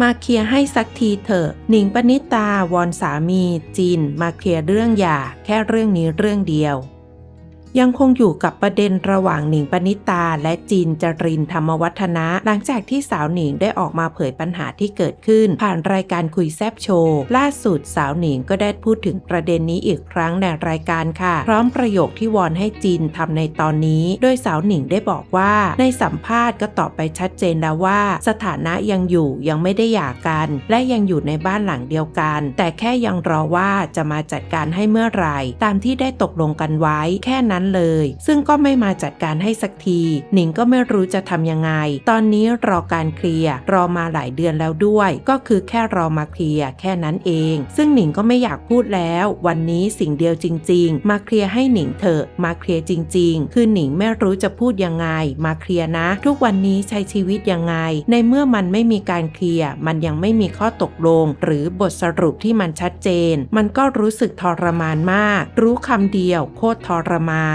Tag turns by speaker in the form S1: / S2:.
S1: มาเคลียร์ให้สักทีเถอะ หนิงปณิตาวอนสามีจิน มาเคลียร์เรื่องหย่า แค่เรื่องนี้เรื่องเดียว ยังคงอยู่กับประเด็นระหว่างหนิงปณิตา และจีนจรินธรรมวัฒนะ หลังจากที่สาวหนิงได้ออกมาเผยปัญหาที่เกิดขึ้น ผ่านรายการคุยแซบโชว์ ล่าสุดสาวหนิงก็ได้พูดถึงประเด็นนี้อีกครั้งในรายการค่ะ พร้อมประโยคที่วอนให้จีนทำในตอนนี้ โดยสาวหนิงได้บอกว่า ในสัมภาษณ์ก็ตอบไปชัดเจนแล้วว่า สถานะยังอยู่ยังไม่ได้หย่ากัน และยังอยู่ในบ้านหลังเดียวกัน แต่แค่ยังรอว่าจะมาจัดการให้เมื่อไหร่ ตามที่ได้ตกลงกันไว้ แค่นั้นเลย ซึ่งก็ไม่มาจัดการให้สักที หนิงก็ไม่รู้จะทำยังไง ตอนนี้รอการเคลียร์รอมาหลายเดือนแล้วด้วย ก็คือแค่รอมาเคลียร์แค่นั้นเอง ซึ่งหนิงก็ไม่อยากพูดแล้ว วันนี้สิ่งเดียวจริง ๆ มาเคลียร์ให้หนิงเถอะ มาเคลียร์จริง ๆ คือหนิงไม่รู้จะพูดยังไง มาเคลียร์นะ ทุกวันนี้ใช้ชีวิตยังไง ในเมื่อมันไม่มีการเคลียร์มันยังไม่มีข้อตกลง หรือบทสรุปที่มันชัดเจน มันก็รู้สึกทรมานมาก รู้คำเดียว โคตรทรมา